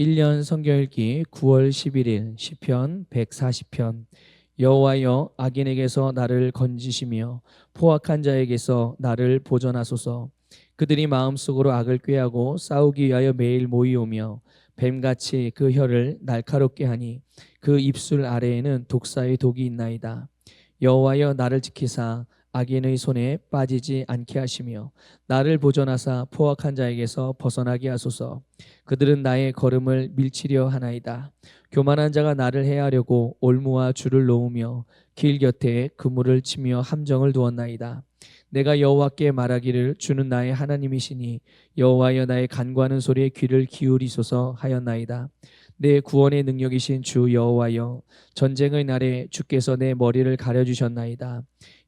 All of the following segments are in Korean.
1년 성경읽기 9월 11일 시편 140편. 여호와여 악인에게서 나를 건지시며 포악한 자에게서 나를 보전하소서. 그들이 마음속으로 악을 꾀하고 싸우기 위하여 매일 모이오며 뱀같이 그 혀를 날카롭게 하니 그 입술 아래에는 독사의 독이 있나이다. 여호와여 나를 지키사 악인의 손에 빠지지 않게 하시며 나를 보존하사 포악한 자에게서 벗어나게 하소서. 그들은 나의 걸음을 밀치려 하나이다. 교만한 자가 나를 해하려고 올무와 줄을 놓으며 길 곁에 그물을 치며 함정을 두었나이다. 내가 여호와께 말하기를 주는 나의 하나님이시니 여호와여 나의 간구하는 소리에 귀를 기울이소서 하였나이다. 내 구원의 능력이신 주 여호와여 전쟁의 날에 주께서 내 머리를 가려 주셨나이다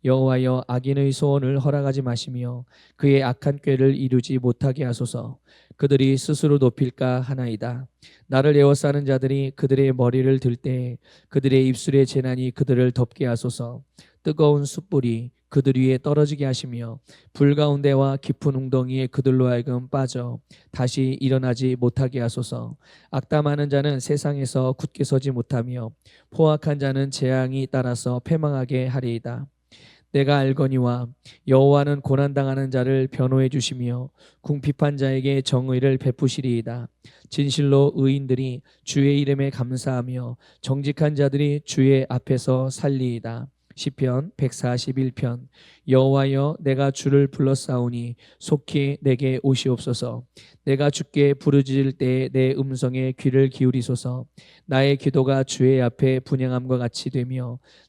여호와여 악인의 소원을 허락하지 마시며 그의 악한 꾀를 이루지 못하게 하소서. 그들이 스스로 높일까 하나이다. 나를 에워싸는 자들이 그들의 머리를 들 때 그들의 입술의 재난이 그들을 덮게 하소서. 뜨거운 숯불이 그들 위에 떨어지게 하시며 불 가운데와 깊은 웅덩이에 그들로 하여금 빠져 다시 일어나지 못하게 하소서. 악담하는 자는 세상에서 굳게 서지 못하며 포악한 자는 재앙이 따라서 패망하게 하리이다 내가 알거니와 여호와는 고난 당하는 자를 변호해 주시며 궁핍한 자에게 정의를 베푸시리이다. 진실로 의인들이 주의 이름에 감사하며 정직한 자들이 주의 앞에서 살리이다. 시편 141편 여호와여 내가 주를 불러싸우니 속히 내게 오시옵소서 내가 주께 부르짖을 때내 음성에 귀를 기울이소서 나의 기도가 주의 앞에 분양함과 같이 되며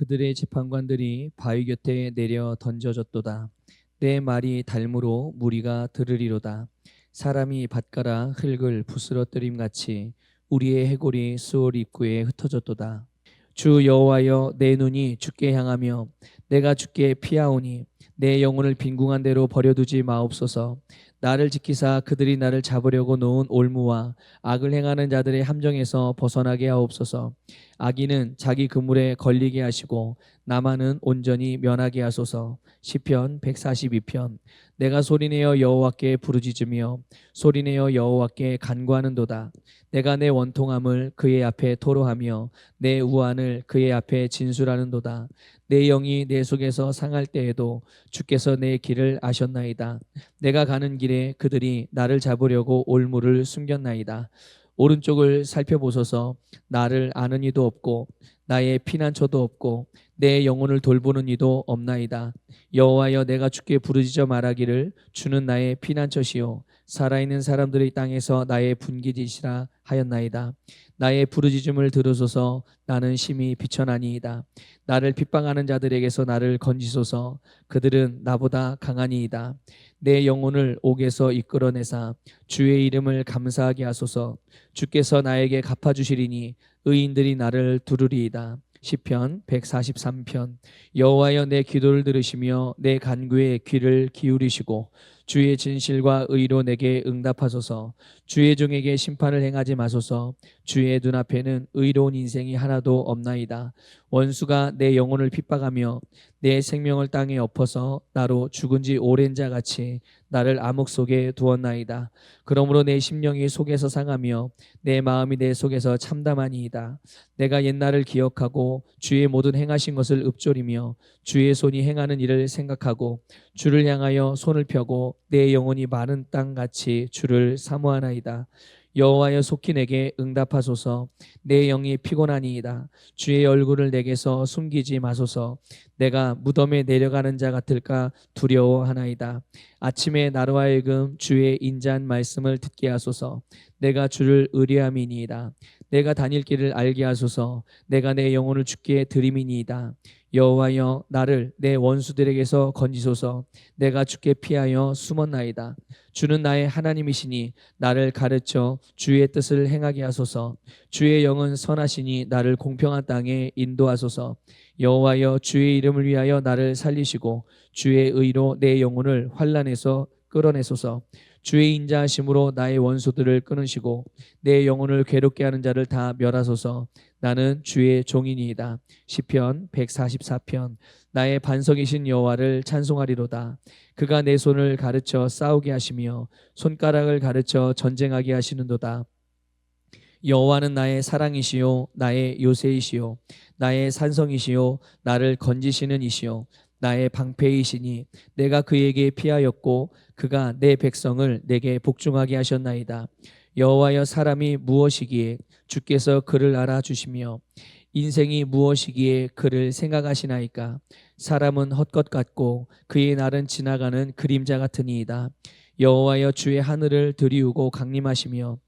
그들의 재판관들이 바위 곁에 내려 던져졌도다. 내 말이 달무로 무리가 들으리로다. 사람이 밭가라 흙을 부스러뜨림 같이 우리의 해골이 수월 입구에 흩어졌도다. 주 여호와여 내 눈이 주께 향하며 내가 주께 피하오니 내 영혼을 빈궁한 대로 버려두지 마옵소서 나를 지키사 그들이 나를 잡으려고 놓은 올무와 악을 행하는 자들의 함정에서 벗어나게 하옵소서. 악인은 자기 그물에 걸리게 하시고 나만은 온전히 면하게 하소서. 시편 142편. 내가 소리내어 여호와께 부르짖으며 소리내어 여호와께 간구하는도다. 내가 내 원통함을 그의 앞에 토로하며 내 우환을 그의 앞에 진술하는도다. 내 영이 내 속에서 상할 때에도 주께서 내 길을 아셨나이다. 내가 가는 길에 그들이 나를 잡으려고 올무를 숨겼나이다. 오른쪽을 살펴보소서. 나를 아는 이도 없고 나의 피난처도 없고 내 영혼을 돌보는 이도 없나이다. 여호와여 내가 주께 부르짖어 말하기를 주는 나의 피난처시요 살아있는 사람들의 땅에서 나의 분기지시라 하였나이다. 나의 부르짖음을 들으소서 나는 심히 비천하니이다. 나를 핍박하는 자들에게서 나를 건지소서 그들은 나보다 강하니이다. 내 영혼을 옥에서 이끌어내사 주의 이름을 감사하게 하소서 주께서 나에게 갚아주시리니 의인들이 나를 두르리이다. 시편 143편 여호와여 내 기도를 들으시며 내 간구에 귀를 기울이시고 주의 진실과 의로 내게 응답하소서. 주의 종에게 심판을 행하지 마소서. 주의 눈앞에는 의로운 인생이 하나도 없나이다. 원수가 내 영혼을 핍박하며 내 생명을 땅에 엎어서 나로 죽은 지 오랜 자 같이 나를 암흑 속에 두었나이다. 그러므로 내 심령이 속에서 상하며 내 마음이 내 속에서 참담하니이다. 내가 옛날을 기억하고 주의 모든 행하신 것을 읊조리며 주의 손이 행하는 일을 생각하고 주를 향하여 손을 펴고 내 영혼이 많은 땅 같이 주를 사모하나이다. 여호와여 속히 내게 응답하소서. 내 영이 피곤하니이다. 주의 얼굴을 내게서 숨기지 마소서. 내가 무덤에 내려가는 자 같을까 두려워하나이다. 아침에 나로 하여금 주의 인자한 말씀을 듣게 하소서. 내가 주를 의뢰함이니이다. 내가 다닐 길을 알게 하소서. 내가 내 영혼을 주께 드림이니이다. 여호와여 나를 내 원수들에게서 건지소서. 내가 주께 피하여 숨었나이다. 주는 나의 하나님이시니 나를 가르쳐 주의 뜻을 행하게 하소서. 주의 영은 선하시니 나를 공평한 땅에 인도하소서. 여호와여 주의 이름을 위하여 나를 살리시고 주의 의로 내 영혼을 환란에서 끌어내소서. 주의 인자하심으로 나의 원수들을 끊으시고 내 영혼을 괴롭게 하는 자를 다 멸하소서. 나는 주의 종이니이다. 시편 144편 나의 반석이신 여호와를 찬송하리로다. 그가 내 손을 가르쳐 싸우게 하시며 손가락을 가르쳐 전쟁하게 하시는도다. 여호와는 나의 사랑이시요 나의 요새이시요 나의 산성이시요 나를 건지시는 이시요 나의 방패이시니 내가 그에게 피하였고 그가 내 백성을 내게 복종하게 하셨나이다. 여호와여 사람이 무엇이기에 주께서 그를 알아주시며 인생이 무엇이기에 그를 생각하시나이까 사람은 헛것 같고 그의 날은 지나가는 그림자 같으니이다. 여호와여 주의 하늘을 들이우고 강림하시며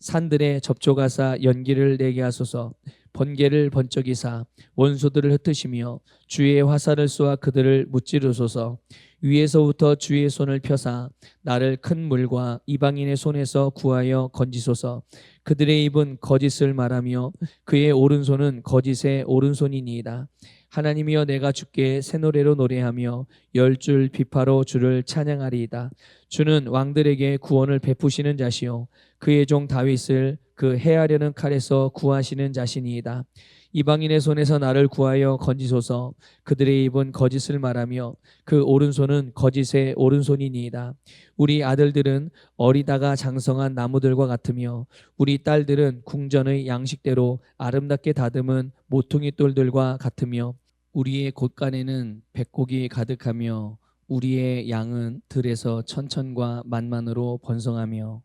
산들에 접촉하사 연기를 내게 하소서 번개를 번쩍이사 원소들을 흩으시며 주의 화살을 쏘아 그들을 무찌르소서. 위에서부터 주의 손을 펴사 나를 큰 물과 이방인의 손에서 구하여 건지소서. 그들의 입은 거짓을 말하며 그의 오른손은 거짓의 오른손이니이다 하나님이여 내가 주께 새 노래로 노래하며 열 줄 비파로 주를 찬양하리이다 주는 왕들에게 구원을 베푸시는 자시요 그의 종 다윗을 그 해하려는 칼에서 구하시는 자신이이다. 이방인의 손에서 나를 구하여 건지소서. 그들의 입은 거짓을 말하며 그 오른손은 거짓의 오른손이니이다. 우리 아들들은 어리다가 장성한 나무들과 같으며 우리 딸들은 궁전의 양식대로 아름답게 다듬은 모퉁이 돌들과 같으며 우리의 곳간에는 백곡이 가득하며 우리의 양은 들에서 천천과 만만으로 번성하며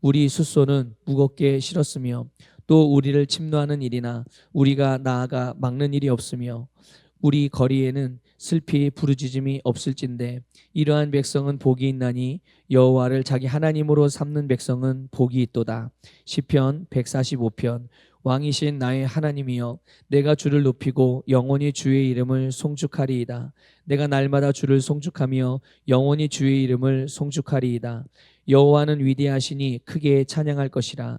우리 숫소는 무겁게 실었으며 또 우리를 침노하는 일이나 우리가 나아가 막는 일이 없으며 우리 거리에는 슬피 부르짖음이 없을진데 이러한 백성은 복이 있나니 여호와를 자기 하나님으로 삼는 백성은 복이 있도다. 시편 145편 왕이신 나의 하나님이여 내가 주를 높이고 영원히 주의 이름을 송축하리이다. 내가 날마다 주를 송축하며 영원히 주의 이름을 송축하리이다. 여호와는 위대하시니 크게 찬양할 것이라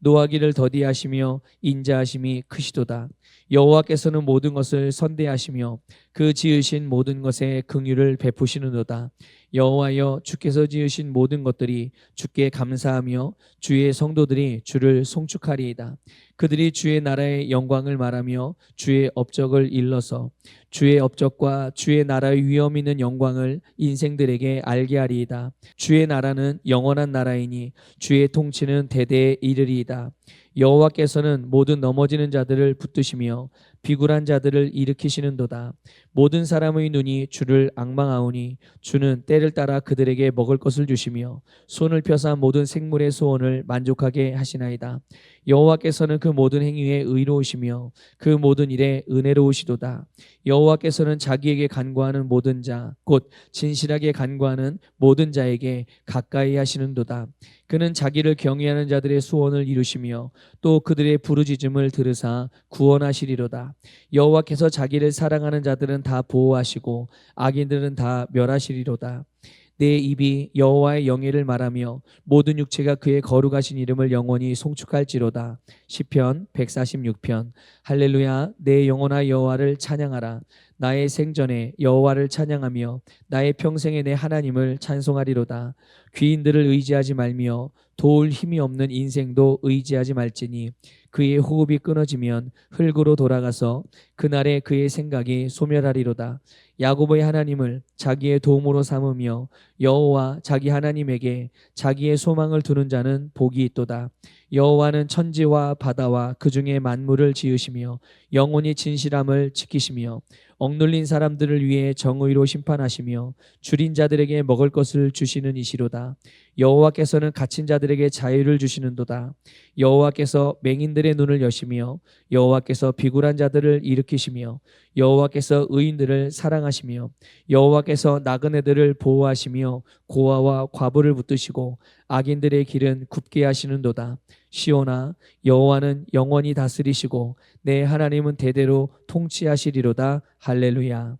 노하기를 더디하시며 인자하심이 크시도다. 여호와께서는 모든 것을 선대하시며 그 지으신 모든 것에 긍휼을 베푸시는도다. 여호와여 주께서 지으신 모든 것들이 주께 감사하며 주의 성도들이 주를 송축하리이다. 그들이 주의 나라의 영광을 말하며 주의 업적을 일러서 주의 업적과 주의 나라의 위엄 있는 영광을 인생들에게 알게 하리이다. 주의 나라는 영원한 나라이니 주의 통치는 대대에 이르리이다. 여호와께서는 모든 넘어지는 자들을 붙드시며 비굴한 자들을 일으키시는도다. 모든 사람의 눈이 주를 악망하오니 주는 때를 따라 그들에게 먹을 것을 주시며 손을 펴사 모든 생물의 소원을 만족하게 하시나이다. 여호와께서는 그 모든 행위에 의로우시며 그 모든 일에 은혜로우시도다. 여호와께서는 자기에게 간구하는 모든 자, 곧 진실하게 간구하는 모든 자에게 가까이 하시는도다. 그는 자기를 경외하는 자들의 소원을 이루시며 또 그들의 부르짖음을 들으사 구원하시리로다. 여호와께서 자기를 사랑하는 자들은 다 보호하시고 악인들은 다 멸하시리로다. 내 입이 여호와의 영예를 말하며 모든 육체가 그의 거룩하신 이름을 영원히 송축할지로다. 시편 146편 할렐루야 내 영혼아 여호와를 찬양하라 나의 생전에 여호와를 찬양하며 나의 평생에 내 하나님을 찬송하리로다. 귀인들을 의지하지 말며 도울 힘이 없는 인생도 의지하지 말지니 그의 호흡이 끊어지면 흙으로 돌아가서 그날에 그의 생각이 소멸하리로다. 야곱의 하나님을 자기의 도움으로 삼으며 여호와 자기 하나님에게 자기의 소망을 두는 자는 복이 있도다. 여호와는 천지와 바다와 그 중에 만물을 지으시며 영원히 진실함을 지키시며 억눌린 사람들을 위해 정의로 심판하시며 줄인 자들에게 먹을 것을 주시는 이시로 다. 여호와께서는 갇힌 자들에게 자유를 주시는도다. 여호와께서 맹인들의 눈을 여시며 여호와께서 비굴한 자들을 일으키시며 여호와께서 의인들을 사랑하시며 여호와께서 나그네들을 보호하시며 고아와 과부를 붙드시고 악인들의 길은 굽게 하시는도다. 시온아 여호와는 영원히 다스리시고 내 하나님은 대대로 통치하시리로다. 할렐루야.